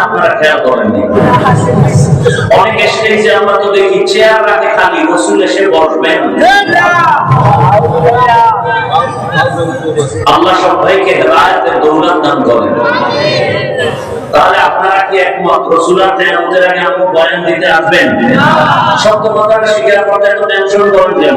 আমরা আল্লাহ সবাইকে হেদায়েতের দৌলত দান করেন তাহলে আপনারা কি একমত রসুল আসবেন আমাদের আগে আপনি বয়ান দিতে আসবেন সত্য কথাটা স্বীকার করতে টেনশন করেন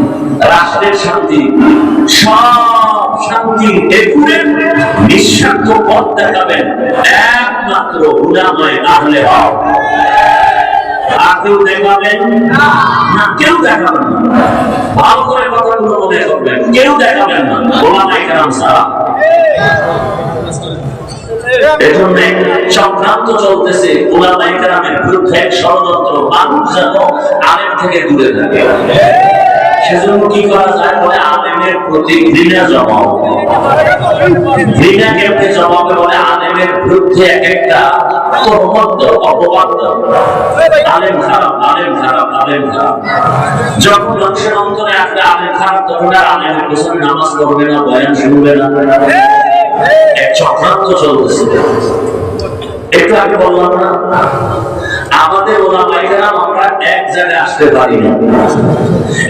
রাষ্ট্রের শান্তি, সব শান্তি এগুলো নিঃস্বার্থ পথ দেখাবেন, একমাত্র উলামায়ে আহলে হক আর কেউ দেখাবেন? না, কেউ দেখাবেন না। ভালো করে মনে করবেন, কেউ দেখাবেন না। চক্রান্ত চলতেছে বিরুদ্ধে ষড়যন্ত্র, মানুষ যেন আলেম থেকে দূরে থাকে। সেজন্য কি করা যায়? বলে আলেমের প্রতি ঘৃণা জমাও ঘৃণা কেমনে জমাবে বলে আলেমের বিরুদ্ধে এক একটা তহমত দাও, অপবাদ। দাও। আলেম খারাপ আলেম খারাপ আলেম খারাপ। যখন মানুষের অন্তরে আসবে আলেম খারাপ তখন আর আলেমের পেছনে নামাজ পড়বে না বয়ান শুনবে না। এক চক্রান্ত চলতেছে। একটু আগে বললাম না? আমাদের আমরা এক জায়গায় আসতে পারি না।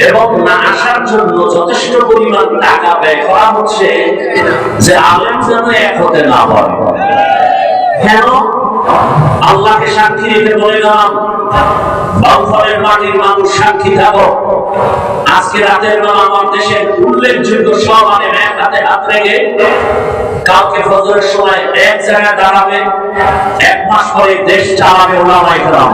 এবং না আসার জন্য যথেষ্ট পরিমাণ টাকা ব্যয় করা হচ্ছে যে আলেম যেন এক হতে না কেন? আল্লাহকে সাক্ষী বাউফলের মাটির মানুষ সাক্ষী থাকো। আজকে রাতের বেলা আমার দেশের উল্লেখযোগ্য সব আলেম এক হাতে হাত রেখে কালকে ফজরের সময় এক জায়গায় দাঁড়াবে, এক মাস পরে দেশ চালাবে ওলামাই কেরাম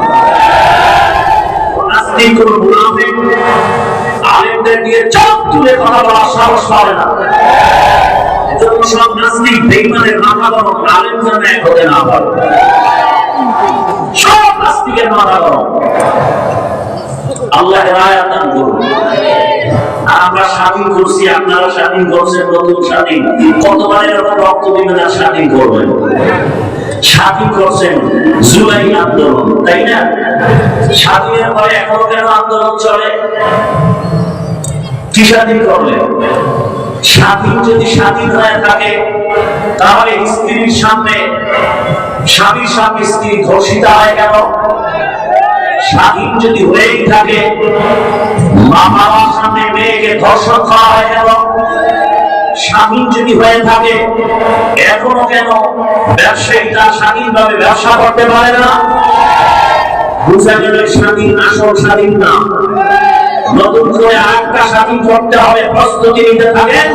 সব আল্লাহ রায় আদান করুন। আমরা স্বাধীন করছি, আপনারা স্বাধীন করছেন, নতুন স্বাধীন। কতবার এরকম রক্ত দিবেন আর স্বাধীন করবেন? স্বাধীন করছেন জুলাই আন্দোলন, তাই না? স্বাধীনের পরে এখনও কেন আন্দোলন চলে? কি স্বাধীন করলেন স্বাধীন যদি স্বাধীন হয়ে থাকে, তাহলে স্ত্রীর সামনে স্বামীর সামনে স্ত্রী ধর্ষিত হয় কেন? স্বাধীন যদি হয়েই থাকে, মা বাবার সামনে মেয়েকে ধর্ষণ করা হয় কেন? স্বাধীন যদি হয়ে থাকে, এখনও কেন ব্যবসায়ীরা স্বাধীনভাবে ব্যবসা করতে পারে না? বুঝা স্বাধীন আসল স্বাধীন না। নতুন করে আরেকটা স্বাধীন করতে হবে, প্রস্তুতি নিতে থাকেন।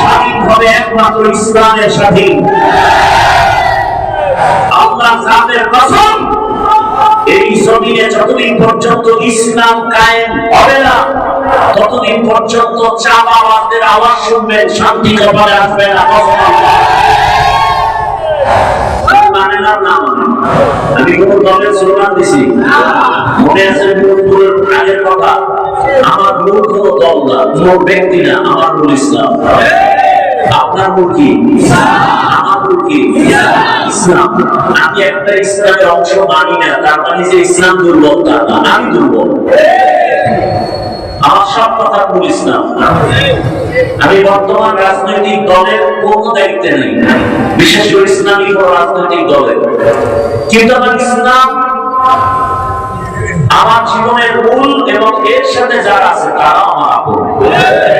স্বাধীন হবে একমাত্র ইসলামের স্বাধীন। আল্লাহ জাতের কসম এই জমিনে যতদিন পর্যন্ত ইসলাম কায়েম হবে না, ততদিন পর্যন্ত চাপাবাজদের আওয়াজ শুনবেন, শান্তি কপালে আসবে না আমার কোন দল না মূল ব্যক্তি না, আমার মূল ইসলাম। আপনার অংশ মানি মানে আমি বর্তমান রাজনৈতিক দলের কোন দায়িত্বে নেই। বিশেষ করে ইসলামী কোন রাজনৈতিক দলের। কিন্তু আমার ইসলাম, আমার জীবনের মূল এবং এর সাথে যারা আছে তারা আমার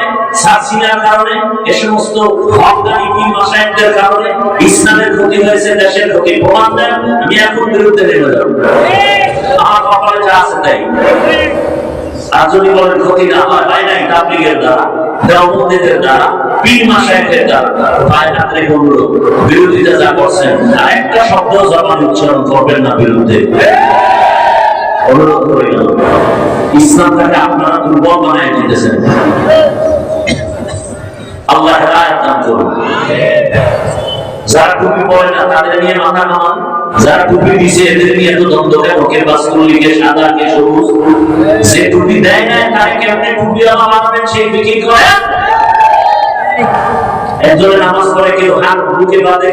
সাসিনার কারণে, এ সমস্ত হকানি কি মাসায়েকদের কারণে ইসলামের ক্ষতি হয়েছে, দেশের ক্ষতি। প্রমাণ দেন, আমি এখন বিরুদ্ধে নেমে যাব। আমার কপালে যা আছে তাই। আর ক্ষতি না হয় হয় নাই, তাবলিগের দ্বারা, দেওবন্দিদের দ্বারা, পীর মাসায়েকের দ্বারা, ভাই হাতে অনুরোধ, বিরোধিতা যা করছেন, আর একটা শব্দ জবান উচ্চারণ করবেন না বিরুদ্ধে। অনুরোধ করি না। ইসলামটাকে আপনারা দুর্বল বানায় দিতেছেন। আল্লাহ যারা টুপি পরে না, তাদের নিয়ে মাথা নামান। যারা টুপি দিছে, এদের নিয়ে দ্বন্দ্ব কেন? কে সাদা, কে সবুজ? যে টুপি দেয় না টুপি সেই বিক্রি করে? নামাজ পড়ে, কেউ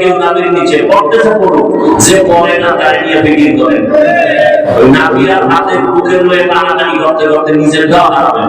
কেউ নিচে। পড়ুক, যে পড়ে না, তার নিয়ে বিক্রি করেন হাতে টানাটানি করতে করতে নিজের দেওয়া হারাবেন।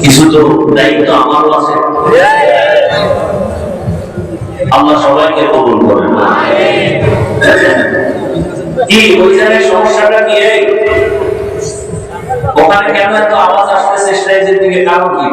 কিছু তো দায়িত্ব আমারও আছে। আল্লাহ সবাইকে কবুল করেন। কি, ওই জায়গায় সমস্যাটা এই? ওখানে কেন এত আওয়াজ আসতেছে স্টেজের দিকে কারণ কি?